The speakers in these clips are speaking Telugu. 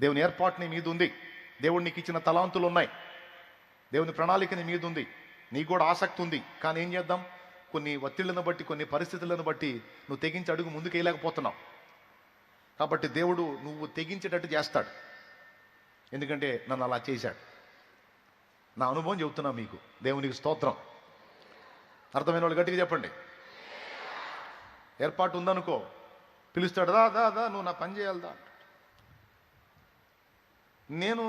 దేవుని ఏర్పాటు నీ మీద ఉంది దేవుడు నీకు ఇచ్చిన తలాంతులు ఉన్నాయి దేవుని ప్రణాళిక నీ మీద ఉంది నీకు కూడా ఆసక్తి ఉంది. కానీ ఏం చేద్దాం? కొన్ని ఒత్తిళ్ళను బట్టి కొన్ని పరిస్థితులను బట్టి నువ్వు తెగించి అడుగు ముందుకు వేయలేకపోతున్నావు. కాబట్టి దేవుడు నువ్వు తెగించేటట్టు చేస్తాడు. ఎందుకంటే నన్ను అలా చేశాడు. నా అనుభవం చెబుతున్నా మీకు. దేవునికి స్తోత్రం. అర్థమైన వాళ్ళు గట్టిగా చెప్పండి. ఏర్పాటు ఉందనుకో. పిలుస్తాడు దా దా దా నువ్వు నా పని చేయాలి దా. నేను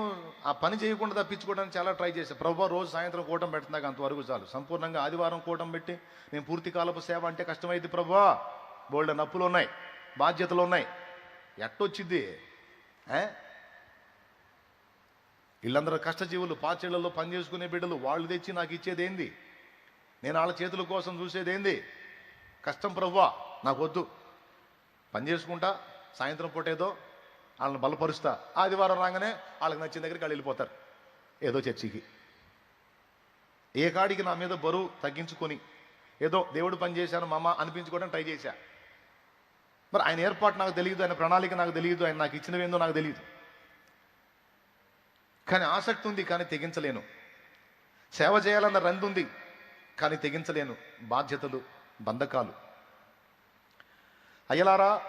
ఆ పని చేయకుండా తప్పించుకోవడానికి చాలా ట్రై చేశాను ప్రభు రోజు సాయంత్రం కూటం పెడుతున్నాక అంతవరకు చాలు. సంపూర్ణంగా ఆదివారం కూటం పెట్టి నేను పూర్తి కాలపు సేవ అంటే కష్టమైంది ప్రభు. బోల్డ్ నప్పులు ఉన్నాయి బాధ్యతలు ఉన్నాయి. ఎట్టొచ్చింది వీళ్ళందరూ కష్టజీవులు పాచేళ్ళలో పని చేసుకునే బిడ్డలు వాళ్ళు తెచ్చి నాకు ఇచ్చేది ఏంది నేను వాళ్ళ చేతుల కోసం చూసేది ఏంది కష్టం ప్రభువా నాకు వద్దు పని చేసుకుంటా సాయంత్రం పూట ఏదో వాళ్ళని బలపరుస్తా. ఆదివారం రాగానే వాళ్ళకి నచ్చిన దగ్గరికి వాళ్ళు వెళ్ళిపోతారు. ఏదో చర్చికి. ఏ కాడికి నా మీద బరువు తగ్గించుకొని ఏదో దేవుడు పని చేశాను మామ అనిపించుకోవడం ట్రై చేశా. మరి ఆయన ఏర్పాటు నాకు తెలియదు ఆయన ప్రణాళిక నాకు తెలియదు ఆయన నాకు ఇచ్చినవేందో నాకు తెలియదు. కానీ ఆసక్తి ఉంది కానీ తెగించలేను. సేవ చేయాలన్న రంది ఉంది కానీ తెగించలేను. బాధ్యతలు బంధకాలు. అయ్యలారా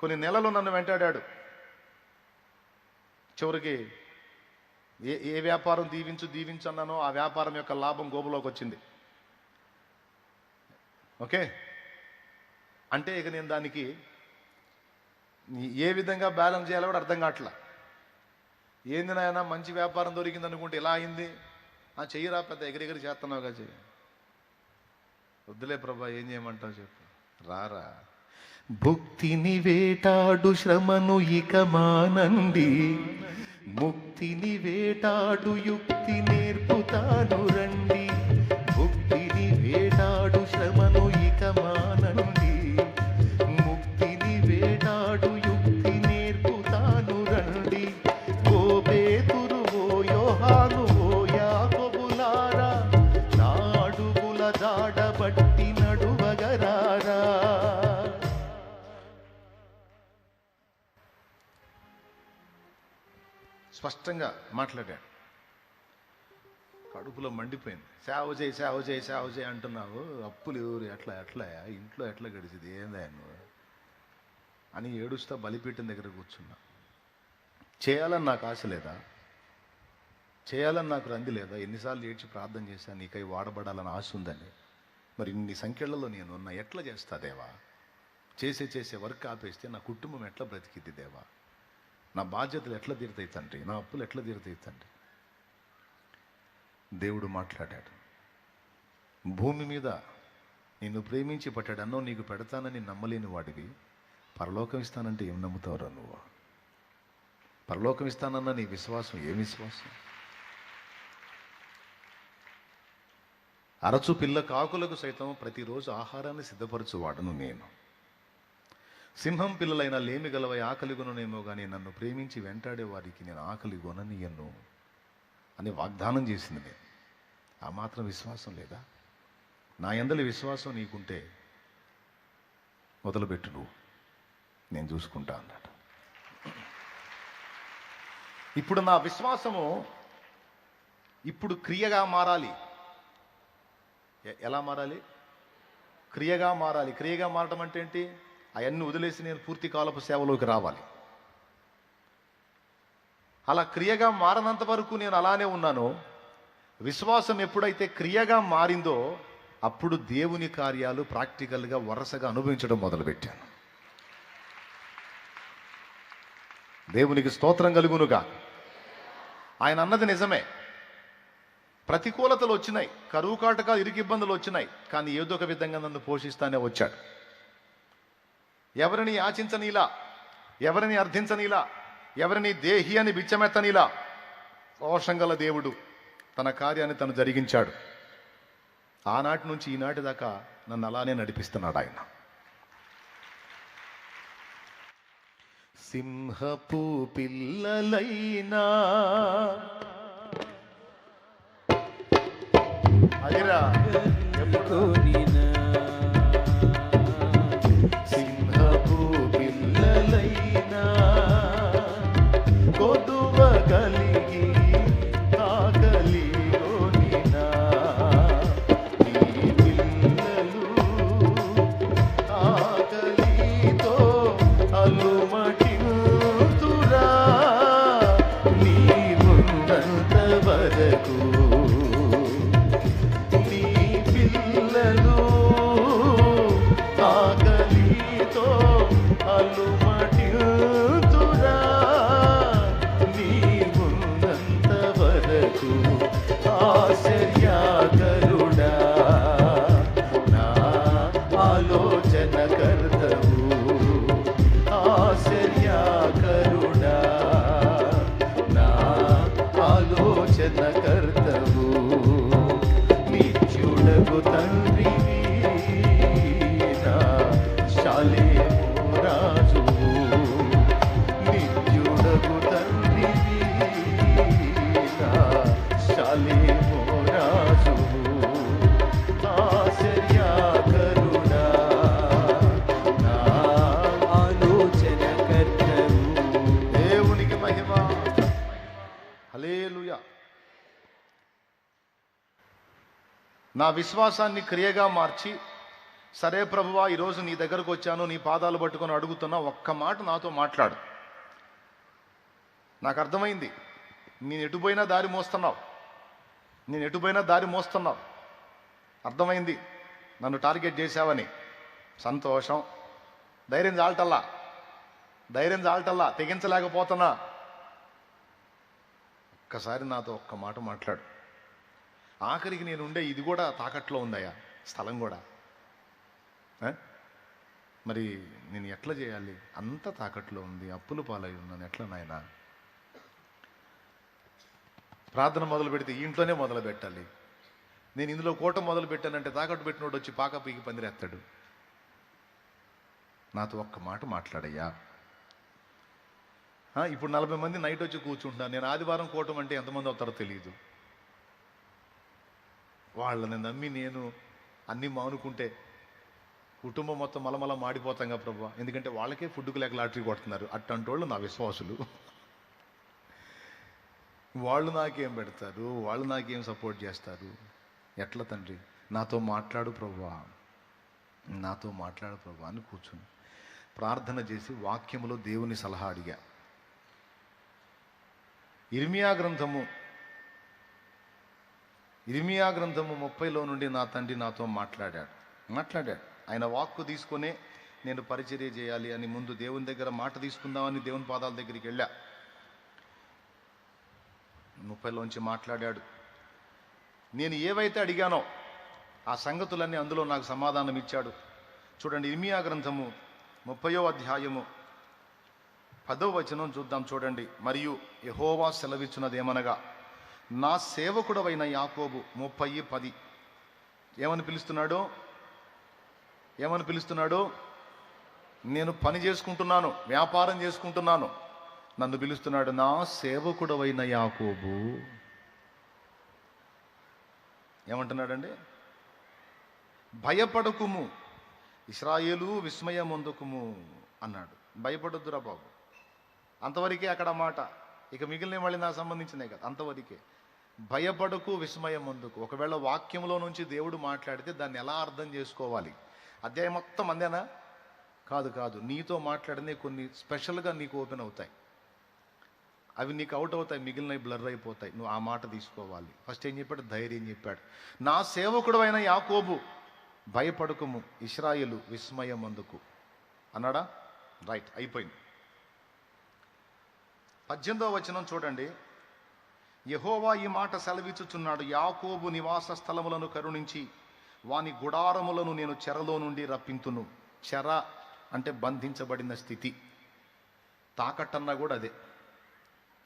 కొన్ని నెలలు నన్ను వెంటాడాడు. చివరికి ఏ ఏ వ్యాపారం దీవించు దీవించు అన్నానో ఆ వ్యాపారం యొక్క లాభం గోబులోకి వచ్చింది. ఓకే? అంటే ఇక నేను దానికి ఏ విధంగా బ్యాలెన్స్ చేయాలో కూడా అర్థం కావట్లా. ఏంది నాయన మంచి వ్యాపారం దొరికింది అనుకుంటే ఇలా అయింది? ఆ చెయ్యిరా పెద్ద ఎగిరెగిరి చేస్తున్నావుగా చెయ్యి. వద్దులే ప్రభా ఏం చేయమంటావు చెప్పు. రారా. భుక్తిని వేటాడు శ్రమను ఇక మానండి. ముక్తిని వేటాడు యుక్తి నేర్పుతాను రండి. స్పష్టంగా మాట్లాడాడు. కడుపులో మండిపోయింది. సేవ చేయి సేవ చేయి సేవ చేయి అంటున్నావు. అప్పులు ఎవరు? ఎట్లా ఎట్లా? ఇంట్లో ఎట్లా గడిచింది? ఏందా నువ్వు? అని ఏడుస్తా బలిపీఠం దగ్గర కూర్చున్నా. చేయాలని నాకు ఆశ లేదా? చేయాలని నాకు రంది లేదా? ఎన్నిసార్లు ఏడ్చి ప్రార్థన చేశాను నీకై వాడబడాలని ఆశ ఉందని మరి ఇన్ని సంఖ్యలలో నేను ఉన్నా ఎట్లా చేస్తా దేవా? చేసే చేసే వర్క్ ఆపేస్తే నా కుటుంబం ఎట్లా బ్రతికిద్ది దేవా? నా బాధ్యతలు ఎట్లా తీరుతాయి తండ్రి? నా అప్పులు ఎట్లా తీరుతాయి తండ్రి? దేవుడు మాట్లాడాడు. భూమి మీద నిన్ను ప్రేమించి పట్టాడన్నో నీకు పెడతానని నమ్మలేని వాడివి. పరలోకం ఇస్తానంటే ఏం నమ్ముతావురా నువ్వు? పరలోకం ఇస్తానన్న నీ విశ్వాసం ఏ విశ్వాసం? అరచు పిల్ల కాకులకు సైతం ప్రతిరోజు ఆహారాన్ని సిద్ధపరచువాడను నేను. సింహం పిల్లలైన లేమి గలవై ఆకలి గుణనేమో కానీ నన్ను ప్రేమించి వెంటాడే వారికి నేను ఆకలి కొననీయను అని వాగ్దానం చేసింది నేను. ఆ మాత్రం విశ్వాసం లేదా? నా ఎందలి విశ్వాసం నీకుంటే మొదలుపెట్టు నువ్వు. నేను చూసుకుంటా అన్నాడు. ఇప్పుడు నా విశ్వాసము ఇప్పుడు క్రియగా మారాలి. ఎ- ఎలా మారాలి? క్రియగా మారాలి. క్రియగా మారడం అంటే ఏంటి? అవన్నీ వదిలేసి నేను పూర్తి కాలపు సేవలోకి రావాలి. అలా క్రియగా మారనంత వరకు నేను అలానే ఉన్నాను. విశ్వాసం ఎప్పుడైతే క్రియగా మారిందో అప్పుడు దేవుని కార్యాలు ప్రాక్టికల్గా వరుసగా అనుభవించడం మొదలుపెట్టాను. దేవునికి స్తోత్రం కలుగునుగా. ఆయన అన్నది నిజమే. ప్రతికూలతలు వచ్చినాయి కరువు కాటకాలు ఇరుకు ఇబ్బందులు వచ్చినాయి కానీ ఏదో ఒక విధంగా నన్ను పోషిస్తానే వచ్చాడు. ఎవరిని యాచించనీలా? ఎవరిని అర్థించనీలా? ఎవరిని దేహి అని బిచ్చమెత్తనీలా? రోషంగల దేవుడు తన కార్యాన్ని తను జరిగించాడు. ఆనాటి నుంచి ఈనాటి దాకా నన్ను అలానే నడిపిస్తున్నాడు ఆయన. సింహపు పిల్లలైనా అదిరా? கருத்த నా విశ్వాసాన్ని క్రియగా మార్చి సరే ప్రభువా ఈరోజు నీ దగ్గరకు వచ్చాను నీ పాదాలు పట్టుకొని అడుగుతున్నా ఒక్క మాట నాతో మాట్లాడు. నాకు అర్థమైంది. నేను ఎటుపోయినా దారి మోస్తున్నావు. నేను ఎటుపోయినా దారి మోస్తున్నావు. అర్థమైంది. నన్ను టార్గెట్ చేశావని. సంతోషం. ధైర్యం చాలటల్లా. ధైర్యం చాలటల్లా. తెగించలేకపోతున్నా. ఒక్కసారి నాతో ఒక్క మాట మాట్లాడు. ఆఖరికి నేను ఉండే ఇది కూడా తాకట్లో ఉందయ్యా స్థలం కూడా. మరి నేను ఎట్లా చేయాలి? అంత తాకట్లో ఉంది అప్పులు పాలై ఉన్నాను. ఎట్లా నాయనా? ప్రార్థన మొదలు పెడితే ఇంట్లోనే మొదలు పెట్టాలి. నేను ఇందులో కోట మొదలు పెట్టానంటే తాకట్టు పెట్టినోడు వచ్చి పాక పీకి పందిరేస్తాడు. నాతో ఒక్క మాట మాట్లాడయ్యా. ఇప్పుడు నలభై మంది నైట్ వచ్చి కూర్చుంటున్నారు. నేను ఆదివారం కోటం అంటే ఎంతమంది అవుతారో తెలియదు వాళ్ళని నమ్మి నేను అన్నీ మానుకుంటే కుటుంబం మొత్తం మలమల మాడిపోతాంగా ప్రభా. ఎందుకంటే వాళ్ళకే ఫుడ్కు లేక లాటరీ కొడుతున్నారు. అట్టంటి వాళ్ళు నా విశ్వాసులు. వాళ్ళు నాకేం పెడతారు? వాళ్ళు నాకేం సపోర్ట్ చేస్తారు? ఎట్లా తండ్రి? నాతో మాట్లాడు ప్రభా. నాతో మాట్లాడు ప్రభా అని కూర్చుని ప్రార్థన చేసి వాక్యములో దేవుని సలహా అడిగా. ఇర్మియా గ్రంథము ఇర్మియా గ్రంథము ముప్పైలో నుండి నా తండ్రి నాతో మాట్లాడాడు. మాట్లాడాడు. ఆయన వాక్కు తీసుకునే నేను పరిచర్య చేయాలి అని ముందు దేవుని దగ్గర మాట తీసుకుందామని దేవుని పాదాల దగ్గరికి వెళ్ళా. ముప్పైలోంచి మాట్లాడాడు. నేను ఏవైతే అడిగానో ఆ సంగతులన్నీ అందులో నాకు సమాధానం ఇచ్చాడు. చూడండి ఇర్మియా గ్రంథము ముప్పయో అధ్యాయము పదో వచనం చూద్దాం చూడండి. మరియు యహోవా సెలవిచ్చినదేమనగా నా సేవకుడవైన యాకోబు ముప్పై పది. ఏమని పిలుస్తున్నాడు? ఏమని పిలుస్తున్నాడు? నేను పని చేసుకుంటున్నాను వ్యాపారం చేసుకుంటున్నాను. నన్ను పిలుస్తున్నాడు నా సేవకుడవైన యాకోబు. ఏమంటున్నాడండి? భయపడకుము ఇస్రాయేలు విస్మయమొందుకుము అన్నాడు. భయపడొద్దురా బాబు. అంతవరకే అక్కడ మాట. ఇక మిగిలిన మళ్ళీ నాకు సంబంధించినవి కదా అంతవరకే. భయపడకు విస్మయం ముందుకు. ఒకవేళ వాక్యంలో నుంచి దేవుడు మాట్లాడితే దాన్ని ఎలా అర్థం చేసుకోవాలి? అధ్యాయం మొత్తం అందేనా? కాదు కాదు. నీతో మాట్లాడినే కొన్ని స్పెషల్గా నీకు ఓపెన్ అవుతాయి. అవి నీకు అవుట్ అవుతాయి మిగిలినవి బ్లర్ అయిపోతాయి. నువ్వు ఆ మాట తీసుకోవాలి. ఫస్ట్ ఏం చెప్పాడు? ధైర్యం చెప్పాడు. నా సేవకుడు అయిన యాకోబు భయపడకుము ఇస్రాయేలు విస్మయం అందుకు అన్నాడా? రైట్ అయిపోయింది. పద్దెనిమిదవ వచనం చూడండి. యహోవా ఈ మాట సెలవిచ్చుచున్నాడు. యాకోబు నివాస స్థలములను కరుణించి వాని గుడారములను నేను చెరలో నుండి రప్పింతును. చెర అంటే బంధించబడిన స్థితి. తాకట్టన్నా కూడా అదే.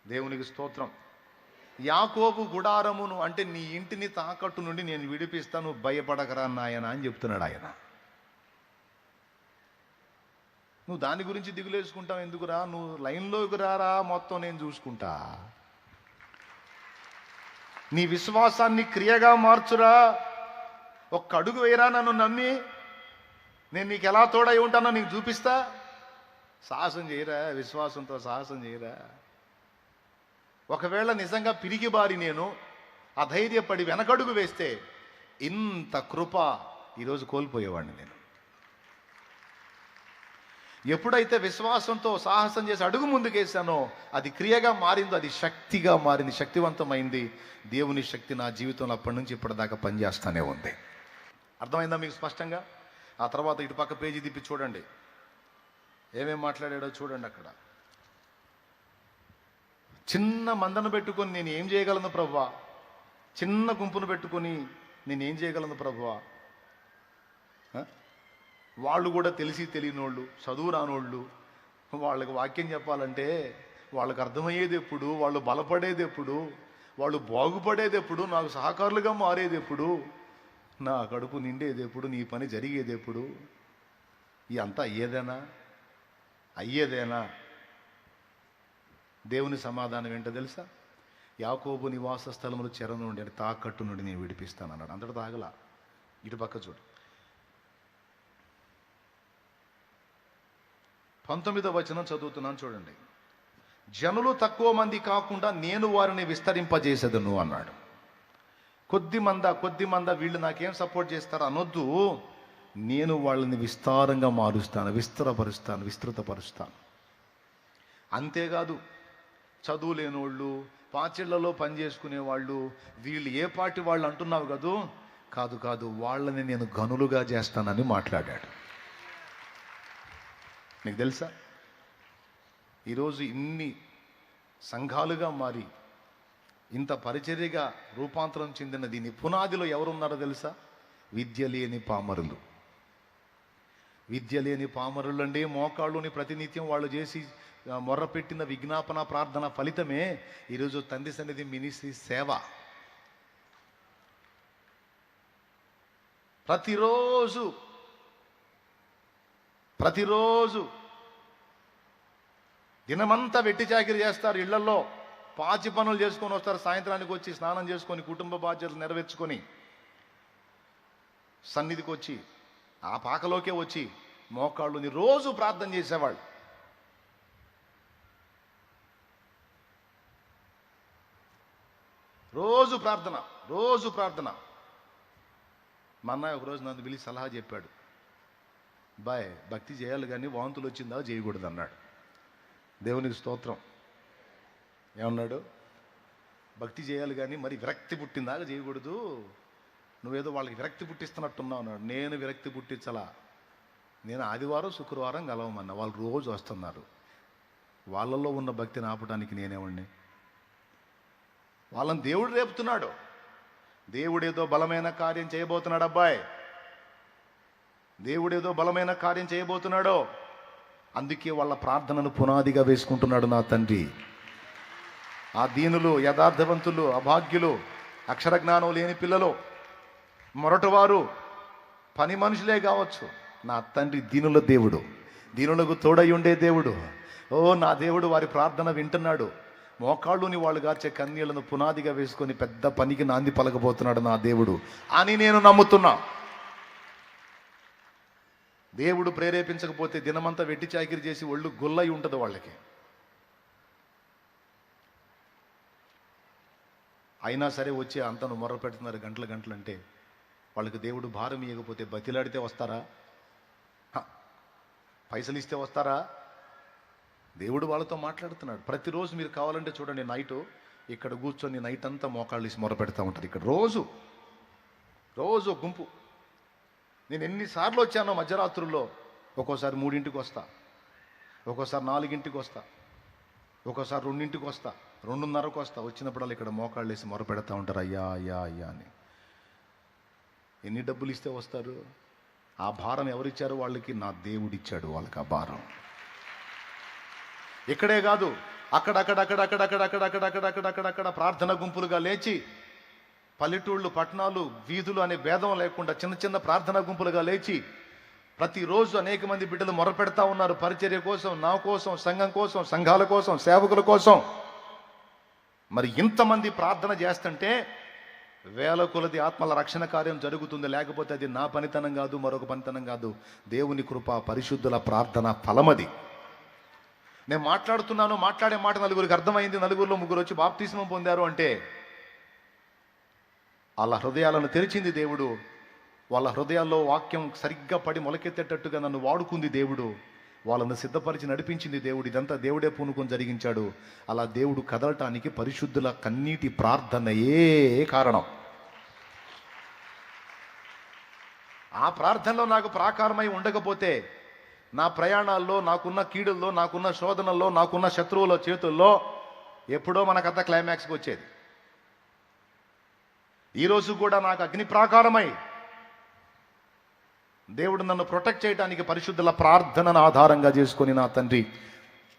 దేవునికి స్తోత్రం. యాకోబు గుడారమును అంటే నీ ఇంటిని తాకట్టు నుండి నేను విడిపిస్తాను భయపడకరా నాయన అని చెప్తున్నాడు ఆయన. నువ్వు దాని గురించి దిగులేసుకుంటావు ఎందుకురా? నువ్వు లైన్లోకి రారా? మొత్తం నేను చూసుకుంటా. నీ విశ్వాసాన్ని క్రియగా మార్చురా. ఒక్క అడుగు వేయరా నన్ను నమ్మి. నేను నీకు ఎలా తోడై ఉంటానో నీకు చూపిస్తా. సాహసం చేయరా విశ్వాసంతో సాహసం చేయరా. ఒకవేళ నిజంగా పిరిగిబారి నేను అధైర్యపడి వెనకడుగు వేస్తే ఇంత కృప ఈరోజు కోల్పోయేవాడిని నేను. ఎప్పుడైతే విశ్వాసంతో సాహసం చేసి అడుగు ముందుకేసానో అది క్రియగా మారిందో అది శక్తిగా మారింది శక్తివంతమైంది. దేవుని శక్తి నా జీవితంలో అప్పటి నుంచి ఇప్పటిదాకా పనిచేస్తూనే ఉంది. అర్థమైందా మీకు స్పష్టంగా? ఆ తర్వాత ఇటు పక్క పేజీ తిప్పి చూడండి. ఏమేమి మాట్లాడాడో చూడండి అక్కడ. చిన్న మందను పెట్టుకొని నేను ఏం చేయగలను ప్రభువా? చిన్న గుంపును పెట్టుకొని నేను ఏం చేయగలను ప్రభువా? వాళ్ళు కూడా తెలిసి తెలియనోళ్ళు చదువు రానోళ్ళు వాళ్ళకి వాక్యం చెప్పాలంటే వాళ్ళకి అర్థమయ్యేది ఎప్పుడు వాళ్ళు బలపడేది ఎప్పుడు వాళ్ళు బాగుపడేది ఎప్పుడు నాకు సహకారులుగా మారేది ఎప్పుడు నా కడుపు నిండేది ఎప్పుడు నీ పని జరిగేది ఎప్పుడు ఇదంతా అయ్యేదేనా? అయ్యేదేనా? దేవుని సమాధానం ఏంటో తెలుసా? యాకోబు నివాస స్థలములు చెర నుండి అంటే తాకట్టు నుండి నేను విడిపిస్తాను అన్నాడు అంతటా తాగల. ఇటు పక్క చూడు. పంతొమ్మిదవ వచనం చదువుతున్నాను చూడండి. జనులు తక్కువ మంది కాకుండా నేను వారిని విస్తరింపజేసేదను అన్నాడు. కొద్ది మంద కొద్ది మంద వీళ్ళు నాకేం సపోర్ట్ చేస్తారు అనొద్దు. నేను వాళ్ళని విస్తారంగా మారుస్తాను విస్తరపరుస్తాను విస్తృతపరుస్తాను. అంతేకాదు చదువు లేనోళ్ళు పాచిళ్ళలో పని చేసుకునే వాళ్ళు వీళ్ళు ఏ పార్టీ వాళ్ళు అంటున్నావు కదూ? కాదు కాదు వాళ్ళని నేను గనులుగా చేస్తానని మాట్లాడాడు. నీకు తెలుసా? ఈరోజు ఇన్ని సంఘాలుగా మారి ఇంత పరిచర్యగా రూపాంతరం చెందిన దీని పునాదిలో ఎవరున్నారో తెలుసా? విద్య లేని పామరులు. విద్య లేని పామరులు అంటే మోకాళ్ళుని ప్రతినిత్యం వాళ్ళు చేసి మొర్రపెట్టిన విజ్ఞాపన ప్రార్థన ఫలితమే ఈరోజు తండ్రి సన్నిధి మినిస్ట్రీ సేవ. ప్రతిరోజు ప్రతిరోజు దినమంతా వెట్టి చాకిరి చేస్తారు ఇళ్ళలో పాచి పనులు చేసుకొని వస్తారు. సాయంత్రానికి వచ్చి స్నానం చేసుకొని కుటుంబ బాధ్యతలు నెరవేర్చుకొని సన్నిధికి వచ్చి ఆ పాకలోకే వచ్చి మోకాళ్ళుని రోజు ప్రార్థన చేసేవాళ్ళు. రోజు ప్రార్థన రోజు ప్రార్థన. మా అన్నయ్య ఒకరోజు నన్ను పిలిచి సలహా చెప్పాడు. బాయ్ భక్తి చేయాలి కానీ వాంతులు వచ్చిందా? చేయకూడదు అన్నాడు. దేవునికి స్తోత్రం. ఏమన్నాడు? భక్తి చేయాలి కానీ మరి విరక్తి పుట్టిందాక చేయకూడదు. నువ్వేదో వాళ్ళకి విరక్తి పుట్టిస్తున్నట్టున్నావు అన్నాడు. నేను విరక్తి పుట్టించలా. నేను ఆదివారం శుక్రవారం కలవమన్నా. వాళ్ళు రోజు వస్తున్నారు. వాళ్ళల్లో ఉన్న భక్తిని ఆపడానికి నేనేమండి వాళ్ళని దేవుడు రేపుతున్నాడు. దేవుడేదో బలమైన కార్యం చేయబోతున్నాడు అబ్బాయి. దేవుడు ఏదో బలమైన కార్యం చేయబోతున్నాడో అందుకే వాళ్ళ ప్రార్థనను పునాదిగా వేసుకుంటున్నాడు నా తండ్రి. ఆ దీనులు యథార్థవంతులు అభాగ్యులు అక్షర జ్ఞానం లేని పిల్లలు మొరటవారు పని మనుషులే కావచ్చు. నా తండ్రి దీనుల దేవుడు దీనులకు తోడై ఉండే దేవుడు. ఓ నా దేవుడు వారి ప్రార్థన వింటున్నాడు. మోకాళ్ళుని వాళ్ళు గార్చే కన్నీళ్ళను పునాదిగా వేసుకొని పెద్ద పనికి నాంది పలకబోతున్నాడు నా దేవుడు. అని నేను నమ్ముతున్నా. దేవుడు ప్రేరేపించకపోతే దినమంతా వెట్టి చాకిరి చేసి ఒళ్ళు గుల్లై ఉంటుంది వాళ్ళకి. అయినా సరే వచ్చి అంతను మొర్ర పెడుతున్నారు గంటల గంటలు అంటే వాళ్ళకి దేవుడు భారం ఇవ్వకపోతే బతిలాడితే వస్తారా? పైసలు ఇస్తే వస్తారా? దేవుడు వాళ్ళతో మాట్లాడుతున్నాడు. ప్రతిరోజు మీరు కావాలంటే చూడండి నైటు ఇక్కడ కూర్చొని నైట్ అంతా మోకాళ్ళు ఇసి మొర పెడతా ఉంటారు ఇక్కడ రోజు రోజు గుంపు. నేను ఎన్నిసార్లు వచ్చానో మధ్యరాత్రుల్లో ఒక్కోసారి మూడింటికి వస్తా ఒక్కోసారి నాలుగింటికి వస్తా ఒక్కోసారి రెండింటికి వస్తా రెండున్నరకు వస్తా వచ్చినప్పుడల్లా ఇక్కడ మోకాళ్ళు వేసి మొర పెడతా ఉంటారు అయ్యా అయ్యా అయ్యా అని. ఎన్ని డబ్బులు ఇస్తే వస్తారు? ఆ భారం ఎవరిచ్చారు వాళ్ళకి? నా దేవుడిచ్చాడు వాళ్ళకి ఆ భారం. ఇక్కడే కాదు అక్కడక్కడక్కడక్కడక్కడక్కడక్కడక్కడక్కడక్కడక్కడ ప్రార్థన గుంపులుగా లేచి పల్లెటూళ్ళు పట్టణాలు వీధులు అనే భేదం లేకుండా చిన్న చిన్న ప్రార్థన గుంపులుగా లేచి ప్రతిరోజు అనేక మంది బిడ్డలు మొరపెడతా ఉన్నారు. పరిచర్య కోసం నా కోసం సంఘం కోసం సంఘాల కోసం సేవకుల కోసం. మరి ఇంతమంది ప్రార్థన చేస్తుంటే వేల కొలది ఆత్మల రక్షణ కార్యం జరుగుతుంది. లేకపోతే అది నా పనితనం కాదు మరొక పనితనం కాదు. దేవుని కృప పరిశుద్ధుల ప్రార్థన ఫలమది నేను మాట్లాడుతున్నాను మాట్లాడే మాట నలుగురికి అర్థమైంది. నలుగురిలో ముగ్గురు వచ్చి బాప్తిస్మం పొందారు అంటే వాళ్ళ హృదయాలను తెరిచింది దేవుడు. వాళ్ళ హృదయాల్లో వాక్యం సరిగ్గా పడి మొలకెత్తేటట్టుగా నన్ను వాడుకుంది దేవుడు. వాళ్ళను సిద్ధపరిచి నడిపించింది దేవుడు. ఇదంతా దేవుడే పూనుకొని జరిగించాడు. అలా దేవుడు కదలటానికి పరిశుద్ధుల కన్నీటి ప్రార్థనయే కారణం. ఆ ప్రార్థనలో నాకు ప్రాకారమై ఉండకపోతే నా ప్రయాణాల్లో నాకున్న కీడుల్లో నాకున్న శోధనల్లో నాకున్న శత్రువుల చేతుల్లో ఎప్పుడో మనకంత క్లైమాక్స్కి వచ్చేది. ఈరోజు కూడా నాకు అగ్ని ప్రాకారమై దేవుడు నన్ను ప్రొటెక్ట్ చేయడానికి పరిశుద్ధుల ప్రార్థనను ఆధారంగా చేసుకొని నా తండ్రి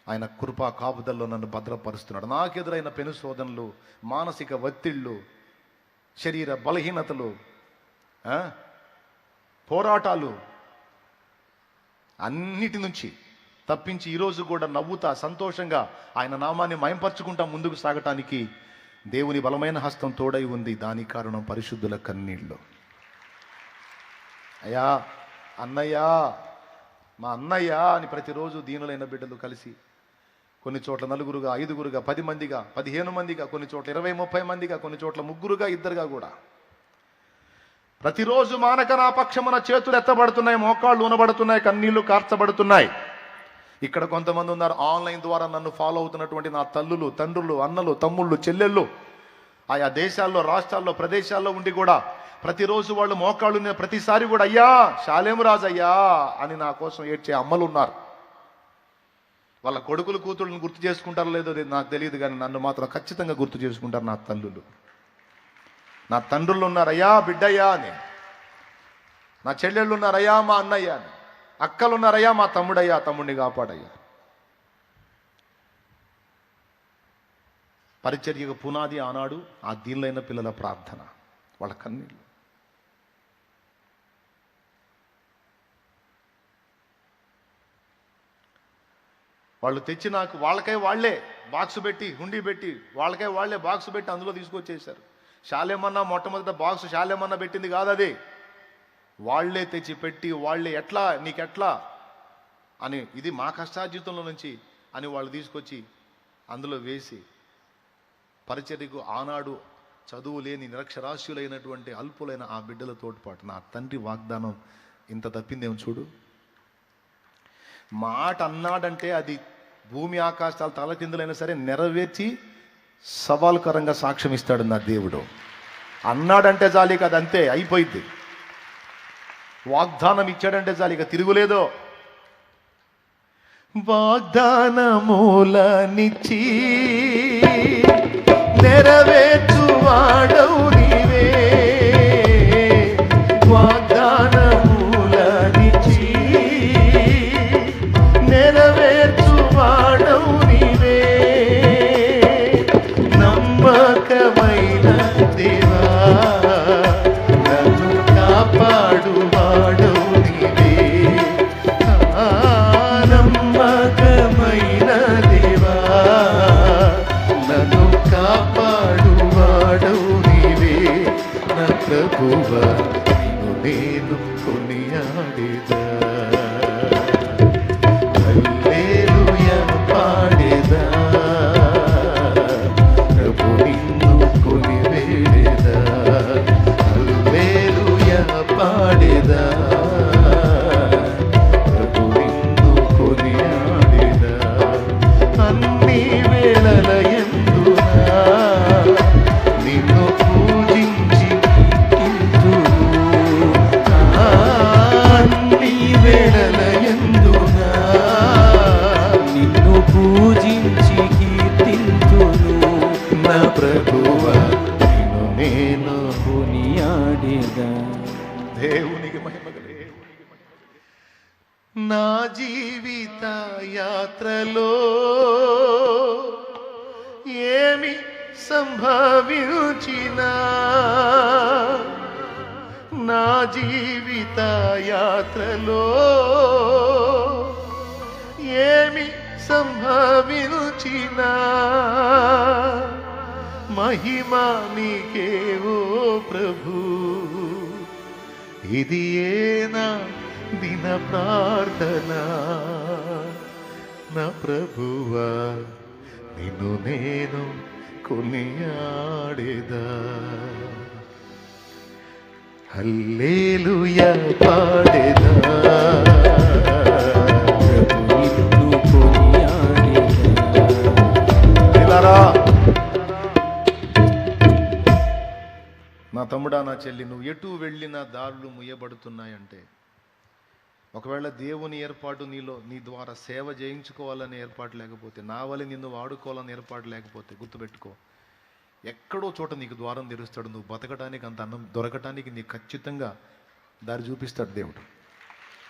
ఆయన కృపా కాపుదల్లో నన్ను భద్రపరుస్తున్నాడు. నాకెదురైన పెను శోధనలు మానసిక ఒత్తిళ్ళు శరీర బలహీనతలు పోరాటాలు అన్నిటి నుంచి తప్పించి ఈరోజు కూడా నవ్వుతా సంతోషంగా ఆయన నామాన్ని మయంపరచుకుంటా ముందుకు సాగటానికి దేవుని బలమైన హస్తం తోడై ఉంది. దాని కారణం పరిశుద్ధుల కన్నీళ్ళు. అయ్యా అన్నయ్యా మా అన్నయ్య అని ప్రతిరోజు దీనులైన బిడ్డలు కలిసి కొన్ని చోట్ల నలుగురుగా ఐదుగురుగా పది మందిగా పదిహేను మందిగా కొన్ని చోట్ల ఇరవై ముప్పై మందిగా కొన్ని చోట్ల ముగ్గురుగా ఇద్దరుగా కూడా. ప్రతిరోజు మానక నా పక్షమున చేతులు ఎత్తబడుతున్నాయి మోకాళ్ళు ఉనబడుతున్నాయి కన్నీళ్ళు కార్చబడుతున్నాయి. ఇక్కడ కొంతమంది ఉన్నారు ఆన్లైన్ ద్వారా నన్ను ఫాలో అవుతున్నటువంటి నా తల్లులు తండ్రులు అన్నలు తమ్ముళ్ళు చెల్లెళ్ళు. ఆయా దేశాల్లో రాష్ట్రాల్లో ప్రదేశాల్లో ఉండి కూడా ప్రతిరోజు వాళ్ళు మోకాళ్ళు ప్రతిసారి కూడా అయ్యా శాలేము రాజు అయ్యా అని నా కోసం ఏడ్చే అమ్మలు ఉన్నారు. వాళ్ళ కొడుకులు కూతుళ్ళని గుర్తు చేసుకుంటారో లేదో నాకు తెలియదు కానీ నన్ను మాత్రం ఖచ్చితంగా గుర్తు చేసుకుంటారు నా తల్లులు. నా తండ్రులు ఉన్నారయ్యా బిడ్డయ్యా అని. నా చెల్లెళ్ళు ఉన్నారయ్యా మా అన్నయ్య అని. అక్కలున్నారయ్యా మా తమ్ముడయ్యా తమ్ముడిని కాపాడయ్యా. పరిచర్యకు పునాది ఆనాడు ఆ దీనిలైన పిల్లల ప్రార్థన వాళ్ళ కన్నీళ్ళు. వాళ్ళు తెచ్చి నాకు వాళ్ళకై వాళ్ళే బాక్స్ పెట్టి హుండీ పెట్టి వాళ్ళకై వాళ్ళే బాక్స్ పెట్టి అందులో తీసుకొచ్చేసారు శాలేమన్నా మొట్టమొదట బాక్స్ శాలేమన్నా పెట్టింది కాదు అది. వాళ్ళే తెచ్చి పెట్టి వాళ్ళే ఎట్లా నీకెట్లా అని ఇది మా కష్టార్జితంలో నుంచి అని వాళ్ళు తీసుకొచ్చి అందులో వేసి పరిచర్యకు ఆనాడు చదువు లేని నిరక్షరాస్యులైనటువంటి అల్పులైన ఆ బిడ్డల తోడ్పాటు. నా తండ్రి వాగ్దానం ఇంత తప్పిందేమో చూడు? మాట అన్నాడంటే అది భూమి ఆకాశాలు తలకిందులైనా సరే నెరవేర్చి సవాలుకరంగా సాక్ష్యం ఇస్తాడు నా దేవుడు. అన్నాడంటే జాలి అది అంతే అయిపోయింది వాగ్దానం ఇచ్చాడంటే చాలు ఇక తిరుగులేదో. వాగ్దానమూలనిచ్చి నెరవేర్చువాడవు దేవునికి మహిమ నా జీవిత యాత్రలో ఏమి సంభవించిన నా జీవిత యాత్రలో ఏమి సంభవించిన మహిమా నీకే ఓ ప్రభు. ఇది ఏనా దిన ప్రార్థన? నా ప్రభువా నిన్ను నేను కొనియాడేదా? హల్లేలుయా పాడేదా? నా తమ్ముడా నా చెల్లి నువ్వు ఎటు వెళ్ళిన దారులు ముయ్యబడుతున్నాయంటే ఒకవేళ దేవుని ఏర్పాటు నీలో నీ ద్వారా సేవ చేయించుకోవాలని ఏర్పాటు లేకపోతే నా వల్ల నిన్ను వాడుకోవాలని ఏర్పాటు లేకపోతే గుర్తుపెట్టుకో ఎక్కడో చోట నీకు ద్వారం తెరుస్తాడు నువ్వు బతకడానికి అంత అన్నం దొరకటానికి నీకు ఖచ్చితంగా దారి చూపిస్తాడు దేవుడు.